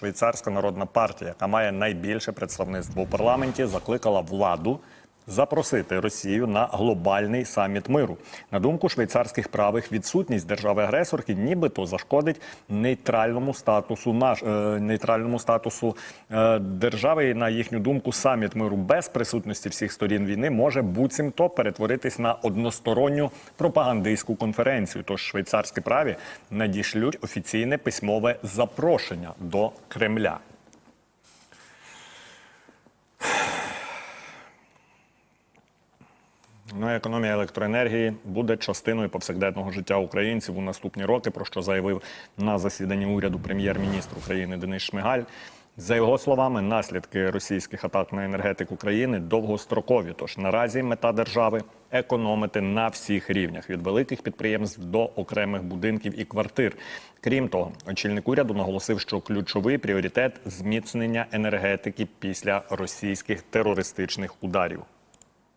Швейцарська народна партія, яка має найбільше представництво у парламенті, закликала владу запросити Росію на глобальний саміт миру. На думку швейцарських правих, відсутність держави-агресорки нібито зашкодить нейтральному статусу наш е, нейтральному статусу е, держави. І на їхню думку, саміт миру без присутності всіх сторін війни може буцімто перетворитись на односторонню пропагандистську конференцію. Тож швейцарські праві надішлють офіційне письмове запрошення до Кремля. Ну, економія електроенергії буде частиною повсякденного життя українців у наступні роки, про що заявив на засіданні уряду прем'єр-міністр України Денис Шмигаль. За його словами, наслідки російських атак на енергетику країни довгострокові. Тож наразі мета держави економити на всіх рівнях від великих підприємств до окремих будинків і квартир. Крім того, очільник уряду наголосив, що ключовий пріоритет зміцнення енергетики після російських терористичних ударів.